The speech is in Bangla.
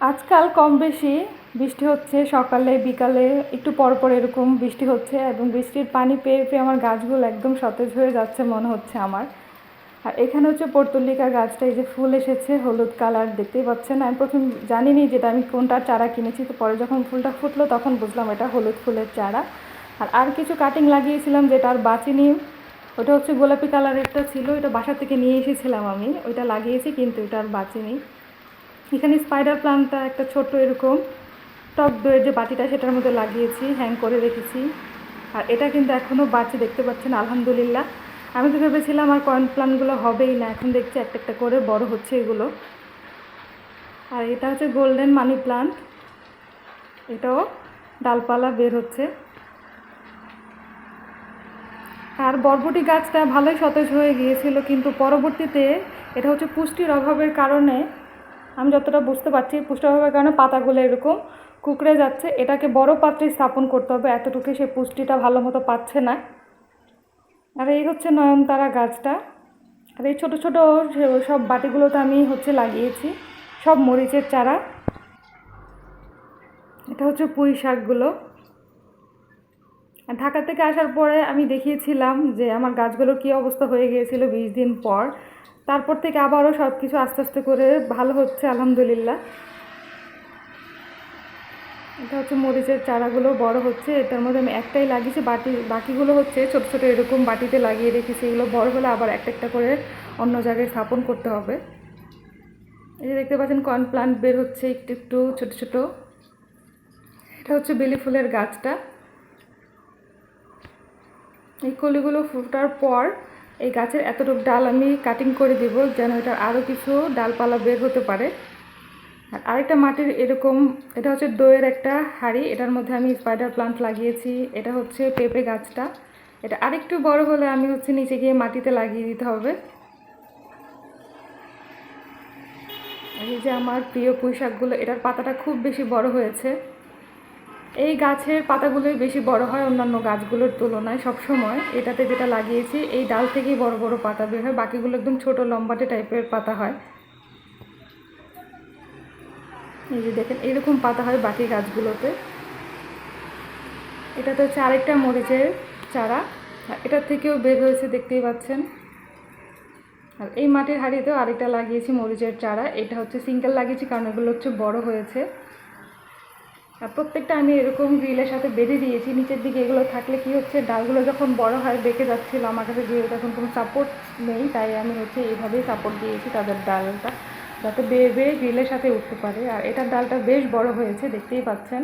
আজকাল কম বেশি বৃষ্টি হচ্ছে, সকালে, বিকালে একটু পর পর এরকম বৃষ্টি হচ্ছে এবং বৃষ্টির পানি পেয়ে পেয়ে আমার গাছগুলো একদম সতেজ হয়ে যাচ্ছে মনে হচ্ছে আমার। আর এখানে হচ্ছে পর্তুলিকা গাছটা, এই যে ফুল এসেছে, হলুদ কালার দেখতেই পাচ্ছেন। আমি প্রথম জানিনি যেটা আমি কোনটা চারা কিনেছি, তো পরে যখন ফুলটা ফুটলো তখন বুঝলাম এটা হলুদ ফুলের চারা। আর আর কিছু কাটিং লাগিয়েছিলাম যেটা আর বাঁচিনি। ওটা হচ্ছে গোলাপি কালারেরটা ছিল এটা বাসা থেকে নিয়ে এসেছিলাম আমি। ওইটা লাগিয়েছি কিন্তু এটা আর বাঁচিনি। এখানে স্পাইডার প্লান্টটা একটা ছোট্ট এরকম টক দইয়ের যে বাটিটা সেটার মধ্যে লাগিয়েছি হ্যাং করে রেখেছি। আর এটা কিন্তু এখনও বাচ্চা দেখতে পাচ্ছেন, আলহামদুলিল্লাহ। আমি তো ভেবেছিলাম আর কয়েন প্লান্টগুলো হবেই না, এখন দেখছি একটা একটা করে বড় হচ্ছে এগুলো। আর এটা হচ্ছে গোল্ডেন মানি প্লান্ট এটাও ডালপালা বের হচ্ছে। আর বরবটি গাছটা ভালোই সতেজ হয়ে গিয়েছিল, কিন্তু পরবর্তীতে এটা হচ্ছে পুষ্টির অভাবের কারণে আমি যতটা বুঝতে পারছি পুষ্টির অভাবের কারণে পাতাগুলো এরকম কুকড়ে যাচ্ছে। এটাকে বড় পাত্রে স্থাপন করতে হবে এতটুকু সে পুষ্টিটা ভালো মতো পাচ্ছে না। আর এই হচ্ছে নয়নতারা গাছটা। আর এই ছোটো ছোটো সব বাটিগুলোতে আমি হচ্ছে লাগিয়েছি, সব মরিচের চারা। এটা হচ্ছে পুঁই শাকগুলো। ঢাকা থেকে আসার পরে আমি দেখিয়েছিলাম যে আমার গাছগুলোর কী অবস্থা হয়ে গিয়েছিল বিশ দিন পর। তারপর থেকে আবারও সব কিছু আস্তে আস্তে করে ভালো হচ্ছে, আলহামদুলিল্লাহ। এটা হচ্ছে মরিচের চারাগুলো বড় হচ্ছে, এটার মধ্যে আমি একটাই লাগিয়েছি, বাটি, বাকিগুলো হচ্ছে ছোট ছোট এরকম বাটিতে লাগিয়ে রেখেছি। এগুলো বড় হলে আবার একটা একটা করে অন্য জায়গায় স্থাপন করতে হবে। এই যে দেখতে পাচ্ছেন, কর্ন প্লান্ট বের হচ্ছে একটু একটু ছোট ছোট। এটা হচ্ছে বেলি ফুলের গাছটা। এই কলিগুলো ফোটার পর এই গাছের এতটুকু ডাল আমি কাটিং করে দিব যেন এটার আরও কিছু ডালপালা বের হতে পারে। আর আরেকটা মাটির এরকম, এটা হচ্ছে দইয়ের একটা হাড়ি, এটার মধ্যে আমি স্পাইডার প্লান্ট লাগিয়েছি, এটা হচ্ছে পেঁপে গাছটা। এটা আরেকটু বড় হলে আমি হচ্ছে নিচে গিয়ে মাটিতে লাগিয়ে দিতে হবে। এই যে আমার প্রিয় পুঁই শাকগুলো এটার পাতাটা খুব বেশি বড় হয়েছে। এই গাছের পাতাগুলোই বেশি বড় হয় অন্যান্য গাছগুলোর তুলনায় সব সময় এটাতে যেটা লাগিয়েছি, এই ডাল থেকেই বড় বড় পাতা বের হয়। বাকিগুলো একদম ছোট লম্বাটে টাইপের পাতা হয়। এই যে দেখেন এইরকম পাতা হয় বাকি গাছগুলোতে। এটাতে হচ্ছে আরেকটা মরিচের চারা। এটার থেকেও বের হয়েছে, দেখতেই পাচ্ছেন। আর এই মাটির হাঁড়িতেও আরেকটা লাগিয়েছি মরিচের চারা। এটা হচ্ছে সিঙ্গেল লাগিয়েছি কারণ এগুলো হচ্ছে বড় হয়েছে। প্রত্যেকটা আমি এরকম গ্রিলের সাথে বেঁধে দিয়েছি। নিচের দিকে এগুলো থাকলে কি হচ্ছে, ডালগুলো যখন বড় হয়, বেঁকে যাচ্ছিল। আমার কাছে যেহেতু এখন কোনো সাপোর্ট নেই, তাই আমি হচ্ছে এইভাবেই সাপোর্ট দিয়েছি তাদের ডালটা, যাতে বেয়ে বেয়ে গ্রিলের সাথে উঠতে পারে। আর এটার ডালটা বেশ বড় হয়েছে, দেখতেই পাচ্ছেন।